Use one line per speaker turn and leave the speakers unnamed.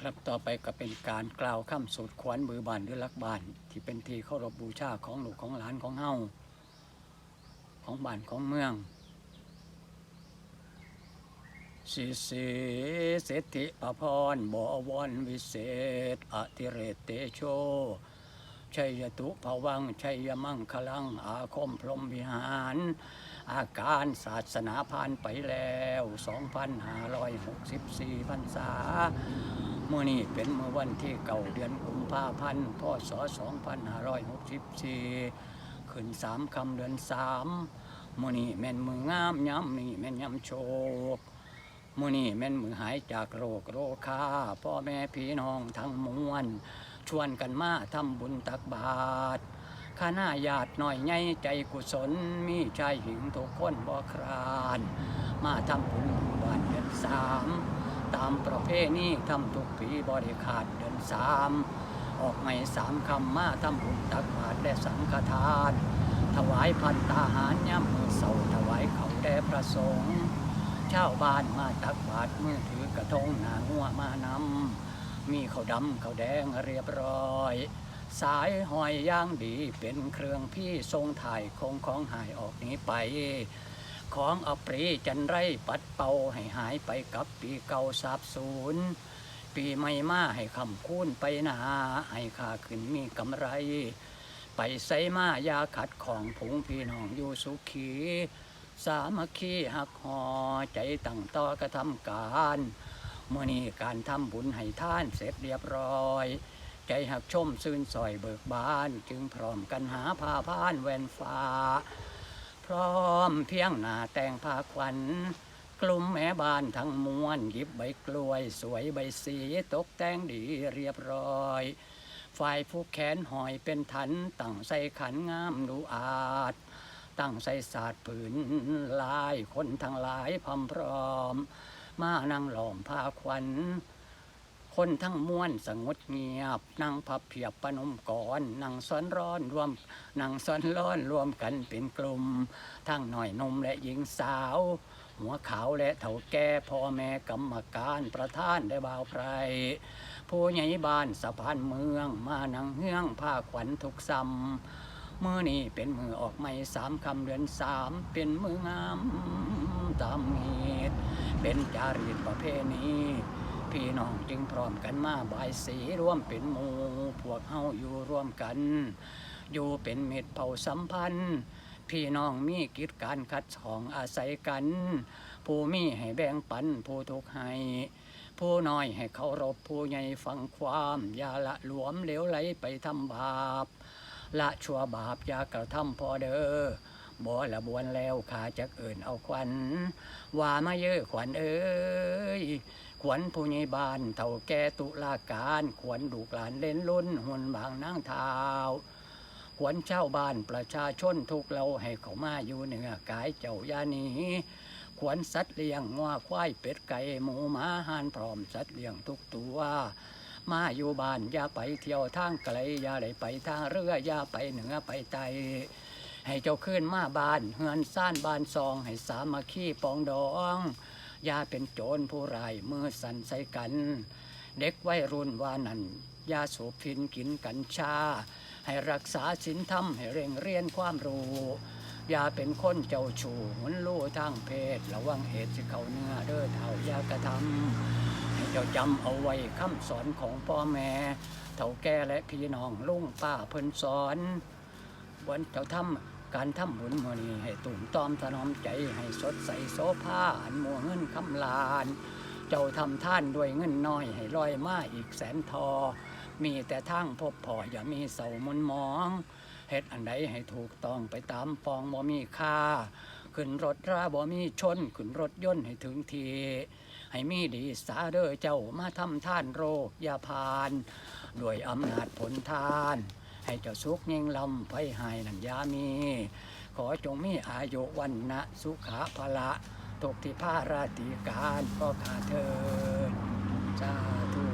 ครับต่อไปก็เป็นการกล่าวคำสูตรขวัญมือบานหรือลักบาน ที่เป็นทีเคารพบูชาของหลูกของหลานของเฮาของบ้านของเมืองสิสิเสติปพรบวรวิเศษอติเรศเตโชชัยตุภวังชัยมังคลังอาคมพรหมวิหาร อาการศาสนาผ่านไปแล้ว 2,564พรรษาเมื่อนี้เป็นเมื่อวันที่เก่าเดือนกุมภาพันธ์พศ2564 ขึ้นสามคำเดือนสามเมื่อนี้แม่นมืองามย้ำนี่แม่นย้ำโชคมื่อนี้แม่นมือหายจากโรคโรคาพ่อแม่พี่น้องทั้งมวลชวนกันมาทำบุญตักบาตร ข้าหน้าญาติหน่อยใหญ่ใจกุศลมีชายหญิงทุกคนบ่คราน มาทำบุญบ้านเดือนสามตามประเพณีทำทุกปีบริขาดเดือนสามออกไม่สามคำมาทำบุญตักบาตรและสังฆทาน ถวายพันตาหารย่ำมือเสาถวายเขาแด่พระสงฆ์ชาวบ้านมาตักบาตรมือถือกระทงหนาหัวมานำมีข้าวดำข้าวแดงเรียบร้อย สายหอยย่างดีเป็นเครื่องพี่ทรงถ่ายคงของหายออกนี้ไป ของอปรีจันไรปัดเป่าให้หายไปกับปีเก่าสาบสูญปีใหม่มาให้คำคูณไปนาให้ค่าขึ้นมีกำไร ไปใส่มายาขัดของผงพี่น้องอยู่สุขี สามัคคีหักหอใจตั้งต่อกระทำการเมื่อนี้การทำบุญให้ท่านเสร็จเรียบร้อย ใจหักชมซื่นสอยเบิกบาน จึงพร้อมกันหาผ้าพานแวนฟ้า พร้อมเพียงหน้าแต่งผ้าขวัญกลุ่มแม่บ้านทั้งมวลหยิบใบกล้วย สวยใบสีตกแต่งดีเรียบร้อยฝ่ายผู้แขนหอยเป็นทันตั้งใส่ขันงามดูอาจ ตั้งใส่ศาสตร์ผืนลายคนทั้งหลายพร้อมพร้อม มานั่งหลอมผ้าขวัญ คนทั้งมวลสงดเงียบ นั่งพับเพียบปนมก่อนนั่งซ้อนร้อนรวมนั่งซ้อนร้อนรวมกันเป็นกลุ่ม ทั้งหน่อยนมและหญิงสาว หัวขาวและเฒ่าแก่พ่อแม่กรรมการประธานได้บ่าวไพรผู้ใหญ่บ้านสะพานเมือง มานังเฮืองผ้าขวัญทุกซ้ำมือนี้เป็นมือออกไม่สามคำเดือนสามเป็นมืองามตามเหตุเป็นจารีตประเพณี พี่น้องจึงพร้อมกันมาบายสีร่วมเป็นหมู่พวกเฮาอยู่ร่วมกัน อยู่เป็นเม็ดเผ่าสัมพันธ์ พี่น้องมีกิจการคัดสองอาศัยกัน ผู้มีให้แบ่งปันผู้ทุกข์ให้ผู้น้อยให้เคารพผู้ใหญ่ฟังความอย่าละหลวมเหลวไหลไปทำบาปละชั่วบาปอย่ากระทำพอเด้อ บ่ละบวนแล้วขาจักเอิ่นเอาควันว่ามาเยอะขวัญเอ้ยขวัญผู้ใหญ่บ้านเท่าแก่ตุลาการขวัญลูกหลานเล่นลุ้นหุ่นบางนางเท้าขวัญเช่าวบ้านประชาชนทุกเราให้เขามาอยู่เหนือกายเจ้ายานีขวัญสัตว์เลี้ยงงัวควายเป็ดไก่หมูหมาห่านพร้อมสัตว์เลี้ยงทุกตัวมาอยู่บ้านอย่าไปเที่ยวทางไกลอย่าได้ไปทางเรืออย่าไปเหนือไปใต้ ให้เจ้าขึ้นมาบ้านเฮือนซ่านบ้านซอง ให้สามัคคีปองดองอย่าเป็นโจรผู้ร้ายมือสั่นใส่กัน เด็กวัยรุ่นว่านั่นยาสูบฟินกินกัญชา ให้รักษาศีลธรรมให้เร่งเรียนความรู้อย่าเป็นคนเจ้าชู้หุนลู่ทางเพศ ระวังเหตุสิเขาเนื้อเด้อเท่ายากระทำให้เจ้าจำเอาไว้คำสอนของพ่อแม่เท่าแก่และพี่น้องลุงป้าเพิ่นสอน วันเจ้าทำการทำบุญมือนี้ให้ตุ่มตอมถนอมใจให้สดใสโซภาอันมัวเงินคำลาน เจ้าทำท่านด้วยเงินน้อยให้ลอยมาอีกแสนทอ มีแต่ทางพบพออย่ามีเสามุนมองเฮ็ดอันใดให้ถูกต้องไปตามฟองบ่มีค่า ขึ้นรถราบ่มีชน ขึ้นรถยนต์ให้ถึงที ให้มีดีสาเด้อเจ้ามาทำท่านโรคยาพาน ด้วยอำนาจผลทาน ให้เจ้าสุกยิ่งลำไปหายนันยามี ขอจงมีอายุวันนะสุขาภละตกที่ผ้าราติการก็ขาเธอจ้าทุ